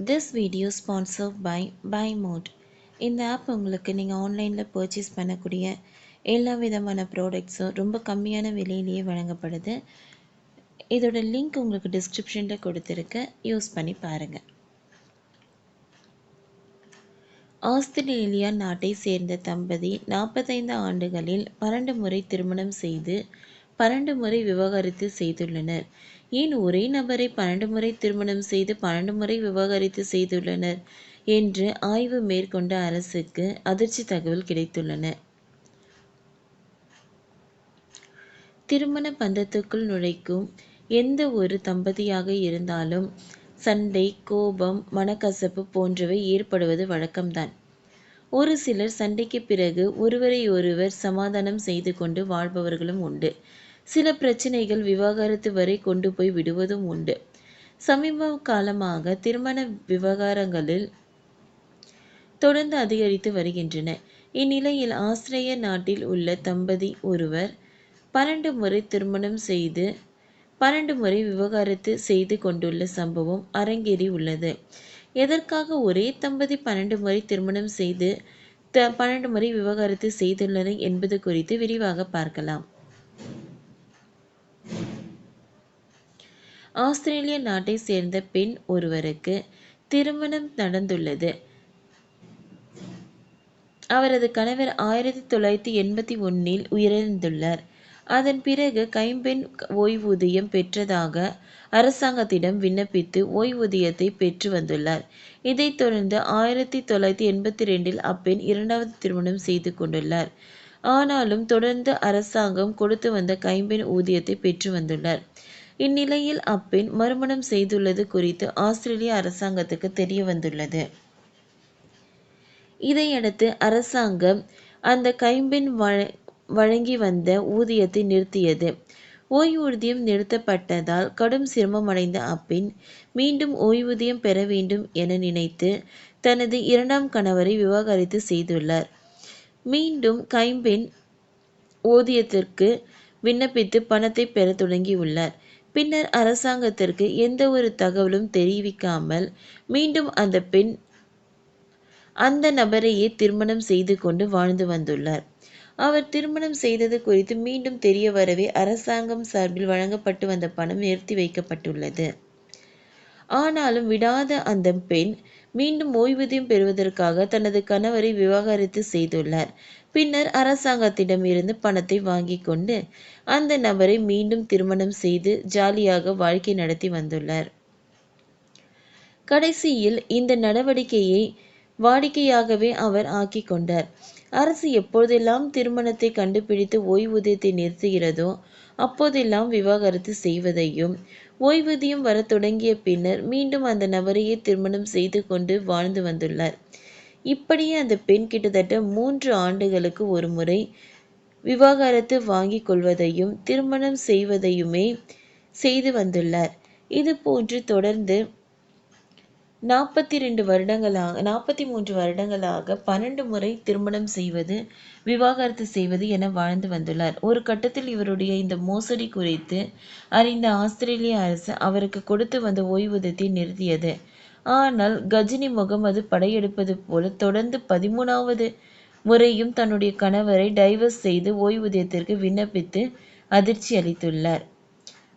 This video sponsor by by mode இந்த app உங்களுக்கு நீங்கள் ஆன்லைனில் பர்ச்சேஸ் பண்ணக்கூடிய எல்லா விதமான ப்ராடக்ட்ஸும் ரொம்ப கம்மியான விலையிலேயே வழங்கப்படுது. இதோட லிங்க் உங்களுக்கு டிஸ்கிரிப்ஷனில் கொடுத்துருக்கு. யூஸ் பண்ணி பாருங்கள் ஆஸ்திரேலியா நாட்டை சேர்ந்த தம்பதி நாற்பத்தைந்து ஆண்டுகளில் பன்னெண்டு முறை திருமணம் செய்து பன்னெண்டு முறை விவாகரத்து செய்துள்ளனர். ஏன் ஒரே நபரை பன்னெண்டு முறை திருமணம் செய்து பன்னெண்டு முறை விவாகரத்து செய்துள்ளனர் என்று ஆய்வு மேற்கொண்ட அரசுக்கு அதிர்ச்சி தகவல் கிடைத்துள்ளன. திருமண பந்தத்துக்குள் நுழைக்கும் எந்த ஒரு தம்பதியாக இருந்தாலும் சண்டை கோபம் மனக்கசப்பு போன்றவை ஏற்படுவது வழக்கம்தான். ஒரு சிலர் சண்டைக்கு பிறகு ஒருவரை ஒருவர் சமாதானம் செய்து கொண்டு வாழ்பவர்களும் உண்டு. சில பிரச்சனைகள் விவாகரத்து வரை கொண்டு போய் விடுவதும் உண்டு. சமீப காலமாக திருமண விவகாரங்களில் தொடர்ந்து அதிகரித்து வருகின்றன. இந்நிலையில் ஆஸ்திரேலிய நாட்டில் உள்ள தம்பதி ஒருவர் பன்னெண்டு முறை திருமணம் செய்து பன்னெண்டு முறை விவகாரத்து செய்து கொண்டுள்ள சம்பவம் அரங்கேறி உள்ளது. எதற்காக ஒரே தம்பதி பன்னெண்டு முறை திருமணம் செய்து த பன்னெண்டு முறை விவகாரத்து செய்துள்ளனர் என்பது குறித்து விரிவாக பார்க்கலாம். ஆஸ்திரேலிய நாட்டை சேர்ந்த பெண் ஒருவருக்கு திருமணம் நடந்துள்ளது. அவரது கணவர் ஆயிரத்தி தொள்ளாயிரத்தி எண்பத்தி ஒன்னில் உயிரிழந்துள்ளார். அதன் பிறகு கைம்பெண் ஓய்வூதியம் பெற்றதாக அரசாங்கத்திடம் விண்ணப்பித்து ஓய்வூதியத்தை பெற்று வந்துள்ளார். இதைத் தொடர்ந்து ஆயிரத்தி தொள்ளாயிரத்தி எண்பத்தி ரெண்டில் அப்பெண் இரண்டாவது திருமணம் செய்து கொண்டுள்ளார். ஆனாலும் தொடர்ந்து அரசாங்கம் கொடுத்து வந்த கைம்பெண் ஊதியத்தை பெற்று வந்துள்ளார். இந்நிலையில் அப்பெண் மறுமணம் செய்துள்ளது குறித்து ஆஸ்திரேலிய அரசாங்கத்துக்கு தெரிய வந்துள்ளது இதையடுத்து அரசாங்கம் அந்த கைம்பெண் வழங்கி வந்த ஊதியத்தை நிறுத்தியது. ஓய்வூதியம் நிறுத்தப்பட்டதால் கடும் சிரமமடைந்த அப்பெண் மீண்டும் ஓய்வூதியம் பெற வேண்டும் என நினைத்து தனது இரண்டாம் கணவரை விவாகரத்து செய்துள்ளார். மீண்டும் கைம்பெண் ஊதியத்திற்கு விண்ணப்பித்து பணத்தை பெற தொடங்கியுள்ளார். பின்னர் அரசாங்கத்திற்கு எந்த ஒரு தகவலும் தெரிவிக்காமல் மீண்டும் அந்த பெண் அந்த நபரையே திருமணம் செய்து கொண்டு வாழ்ந்து வந்துள்ளார். அவர் திருமணம் செய்தது குறித்து மீண்டும் தெரிய வரவே அரசாங்கம் சார்பில் வழங்கப்பட்டு வந்த பணம் நிறுத்தி வைக்கப்பட்டுள்ளது. ஆனாலும் விடாத அந்த பெண் மீண்டும் ஓய்வூதியம் பெறுவதற்காக தனது கணவரை விவாகரத்து செய்துள்ளார். பின்னர் அரசாங்கத்திடம் இருந்து பணத்தை வாங்கி கொண்டு அந்த நபரை மீண்டும் திருமணம் செய்து ஜாலியாக வாழ்க்கை நடத்தி வந்துள்ளார். கடைசியில் இந்த நடவடிக்கையை வாடிக்கையாகவே அவர் ஆக்கி கொண்டார். அரசு எப்போதெல்லாம் திருமணத்தை கண்டுபிடித்து ஓய்வூதியத்தை நிறுத்துகிறதோ அப்போதெல்லாம் விவாகரத்து செய்வதையும் ஓய்வூதியம் வர தொடங்கிய பின்னர் மீண்டும் அந்த நபரையே திருமணம் செய்து கொண்டு வாழ்ந்து வந்துள்ளார். இப்படியே அந்த பெண் கிட்டத்தட்ட மூன்று ஆண்டுகளுக்கு ஒரு முறை விவாகரத்து வாங்கிக் கொள்வதையும் திருமணம் செய்வதையுமே செய்து வந்துள்ளார். இது போன்று தொடர்ந்து நாற்பத்தி ரெண்டு வருடங்களாக நாற்பத்தி மூன்று வருடங்களாக பன்னெண்டு முறை திருமணம் செய்வது விவாகரத்து செய்வது என வாழ்ந்து வந்துள்ளார். ஒரு கட்டத்தில் இவருடைய இந்த மோசடி குறித்து அறிந்த ஆஸ்திரேலிய அரசு அவருக்கு கொடுத்து வந்த ஓய்வூதியத்தை நிறுத்தியது. ஆனால் கஜினி முகமது படையெடுப்பது போல தொடர்ந்து பதிமூணாவது முறையும் தன்னுடைய கணவரை டைவர்ஸ் செய்து ஓய்வூதியத்திற்கு விண்ணப்பித்து அதிர்ச்சி அளித்துள்ளார்.